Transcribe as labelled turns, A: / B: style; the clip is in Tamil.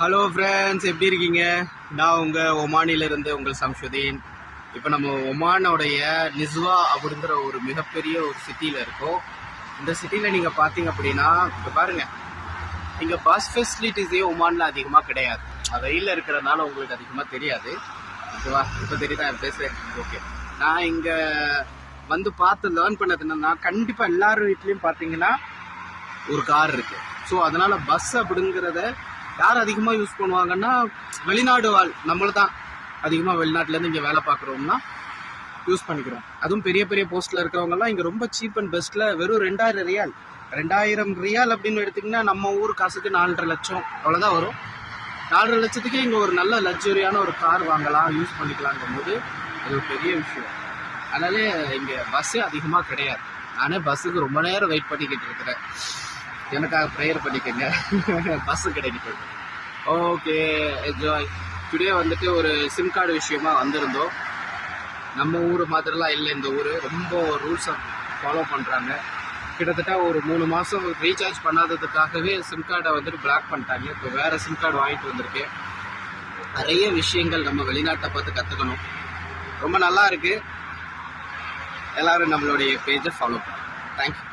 A: ஹலோ ஃப்ரெண்ட்ஸ் எப்படி இருக்கீங்க? நான் உங்கள் ஒமானிலிருந்து உங்கள் சம்ஷுதீன் இப்போ நம்ம ஒமானோடைய நிஸ்வா அப்படிங்கிற ஒரு மிகப்பெரிய ஒரு சிட்டியில் இருக்கோம். இந்த சிட்டியில் நீங்கள் பார்த்தீங்க அப்படின்னா இப்போ பாருங்கள் இங்கே பஸ் ஃபெசிலிட்டிஸே ஒமானில் அதிகமாக கிடையாது. ரயிலில் வெயிலில் இருக்கிறதுனால உங்களுக்கு அதிகமாக தெரியாது. ஓகேவா? இப்போ தெரியுதா? பேசுகிறேன் ஓகே. நான் இங்கே வந்து பார்த்து லேர்ன் பண்ணது என்னன்னா கண்டிப்பாக எல்லார் வீட்லேயும் பார்த்தீங்கன்னா ஒரு கார் இருக்குது ஸோ அதனால் பஸ் அப்படிங்கிறத யார் அதிகமாக யூஸ் பண்ணுவாங்கன்னா வெளிநாடு வாழ் நம்மள தான் அதிகமாக வெளிநாட்டிலேருந்து இங்கே வேலை பார்க்குறோம்னா யூஸ் பண்ணிக்கிறோம். அதுவும் பெரிய பெரிய போஸ்ட்டில் இருக்கிறவங்கலாம் இங்கே ரொம்ப சீப் அண்ட் பெஸ்ட்டில் வெறும் ரெண்டாயிரம் ரியால். ரெண்டாயிரம் ரியால் அப்படின்னு எடுத்திங்கன்னா நம்ம ஊர் காசுக்கு நாலரை லட்சம். அவ்வளோதான் வரும். நாலரை லட்சத்துக்கே இங்கே ஒரு நல்ல லக்ஸுரியான ஒரு கார் வாங்கலாம் யூஸ் பண்ணிக்கலாங்கும் போது அது ஒரு பெரிய விஷயம். அதனாலே இங்கே பஸ்ஸே அதிகமாக கிடையாது. நானே பஸ்ஸுக்கு ரொம்ப நேரம் வெயிட் பண்ணிக்கிட்டு இருக்கிறேன். எனக்காக ப்ரேயர் பண்ணிக்கோங்க. பஸ்ஸு கிடைக்கிட்டு ஓகே என்ஜாய் டுடே வந்துட்டு ஒரு சிம் கார்டு விஷயமா வந்திருந்தோம். நம்ம ஊர் மாதிரிலாம் இல்லை இந்த ஊர். ரொம்ப ரூல்ஸை ஃபாலோ பண்ணுறாங்க கிட்டத்தட்ட ஒரு மூணு மாதம் ரீசார்ஜ் பண்ணாததுக்காகவே சிம் கார்டை வந்துட்டு பிளாக் பண்ணிட்டாங்க. இப்போ வேறு சிம் கார்டு வாங்கிட்டு வந்திருக்கேன். நிறைய விஷயங்கள் நம்ம வெளிநாட்டை பார்த்து கற்றுக்கணும் ரொம்ப நல்லா இருக்குது எல்லோரும் நம்மளுடைய பேஜை ஃபாலோ பண்ணுறோம் தேங்க்யூ